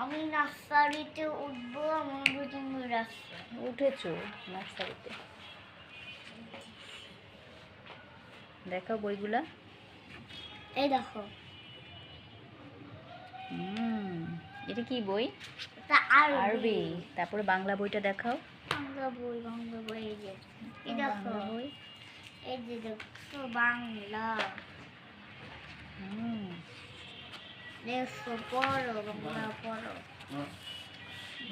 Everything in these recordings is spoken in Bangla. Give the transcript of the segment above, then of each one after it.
আমি নার্সারিতে উঠবো আমার দুদিন ঘুরে উঠেছো নার্সারিতে? দেখাও বইগুলা। এই দেখো। হুম এটা কি বই? আরবি। তারপরে বাংলা বইটা দেখাও। বাংলা বই বাংলা বই এই যে। এই দেখো। বই। এই যে দেখো বাংলা। হুম। দেখো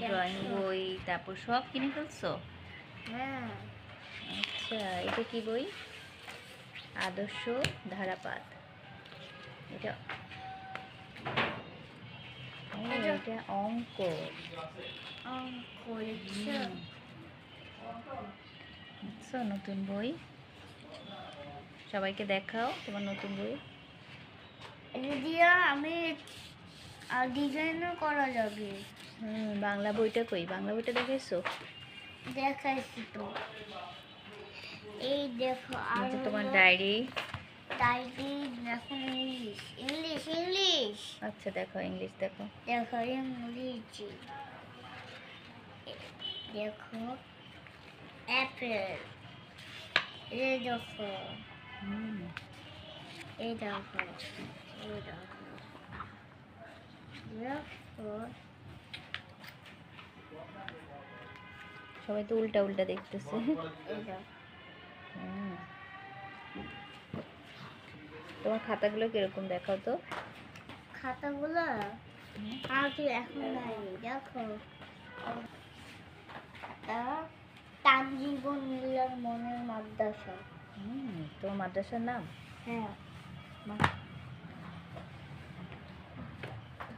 ড্রয়িং বই তারপর সব কিনে ফেলছো? হ্যাঁ। আচ্ছা এটা কি বই? আদর্শ ধারাপাত। এটা অঙ্ক। অঙ্ক লিখছো নতুন বই। সবাইকে দেখাও তোমার নতুন বই। দিয়ে আমি ডিজাইনও করা যাবে। হুম বাংলা বইটা কই? বাংলা বইটা দেখেছ দেখাইছি তো। এই দেখো আর তোমার ডায়েরি ডায়েরি দেখো ইংলিশ ইংলিশ ইংলিশ আচ্ছা দেখো ইংলিশ দেখো। দেখো ইংরেজি দেখো অ্যাপেল এই দেখো। এই দেখো। সবাই তো উল্টা উল্টা দেখতেছে। তোমার খাতাগুলো কীরকম দেখাও তো? খাতাগুলো? আগে এখন নাই দেখো। তা তানজীবন মিল্লার মনের মাদ্রাসা। হুম তোমার মাদ্রাসার নাম? হ্যাঁ।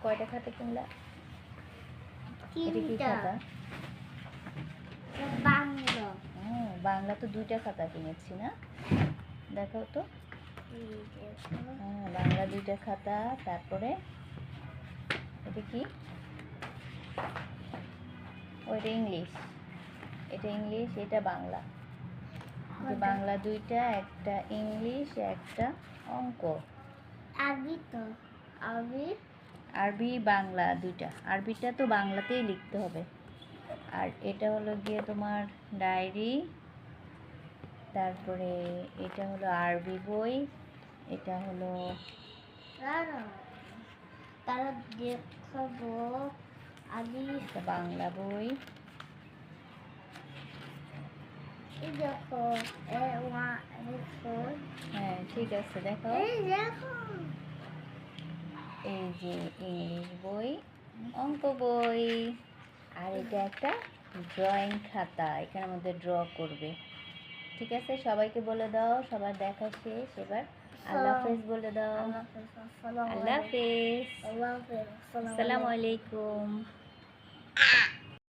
কয়টা খাতা কিনলা? বাংলা। তো দুইটা খাতা কিনেছি না? দেখাও তো। হ্যাঁ বাংলা দুইটা খাতা তারপরে এটা কি? ওইটা ইংলিশ। এটা ইংলিশ এটা বাংলা। বাংলা দুইটা একটা ইংলিশ একটা অঙ্ক। আরবি তো আরবি আরবি বাংলা দুইটা। আরবিটা তো বাংলাতেই লিখতে হবে। আর এটা হলো গিয়ে তোমার ডায়েরি তারপরে এটা হলো আরবি বই এটা হলো তারা দেখাবো বাংলা বই। দেখো এ ওয়া হ্যাঁ ঠিক আছে দেখো দেখো। এই যে ইংলিশ বই অঙ্ক বই আর এটা একটা ড্রয়িং খাতা এখানে মধ্যে ড্র করবে। ঠিক আছে? সবাইকে বলে দাও সবার দেখা শেষ। এবার আল্লাহ হাফেজ বলে দাও। আল্লাহ হাফেজ আসসালামু আলাইকুম।